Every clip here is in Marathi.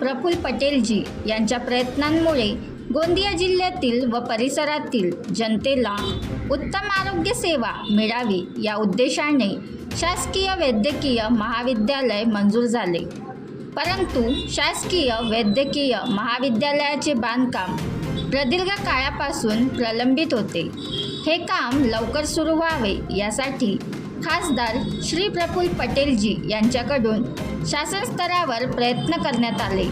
प्रफुल्ल पटेलजी यांच्या प्रयत्नांमुळे गोंदिया जिल्ह्यातील व परिसरातील जनतेला उत्तम आरोग्य सेवा मिळावी या उद्देशाने शासकीय वैद्यकीय महाविद्यालय मंजूर झाले. परंतु शासकीय वैद्यकीय महाविद्यालयाचे बांधकाम प्रदीर्घ काळापासून प्रलंबित होते. हे काम लवकर सुरू व्हावे यासाठी खासदार श्री प्रफुल पटेलजी यांच्याकडून शासन स्तरावर प्रयत्न करण्यात आले.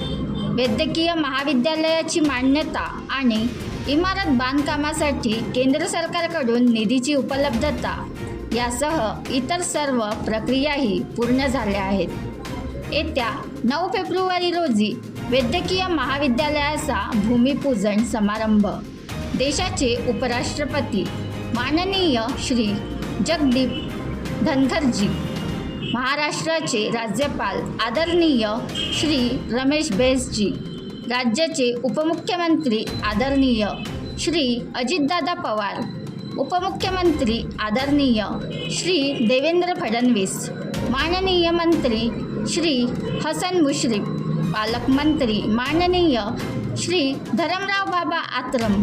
वैद्यकीय महाविद्यालयाची मान्यता आणि इमारत बांधकामासाठी केंद्र सरकारकडून निधीची उपलब्धता यासह इतर सर्व प्रक्रियाही पूर्ण झाल्या आहेत. येत्या नऊ फेब्रुवारी रोजी वैद्यकीय महाविद्यालयाचा भूमिपूजन समारंभ देशाचे उपराष्ट्रपती माननीय श्री जगदीप धनखरजी महाराष्ट्राचे राज्यपाल आदरणीय श्री रमेश बैसजी राज्याचे उपमुख्यमंत्री आदरणीय श्री अजितदादा पवार उपमुख्यमंत्री आदरणीय श्री देवेंद्र फडणवीस माननीय मंत्री श्री हसन मुश्रीफ पालकमंत्री माननीय श्री धरमराव बाबा आत्रम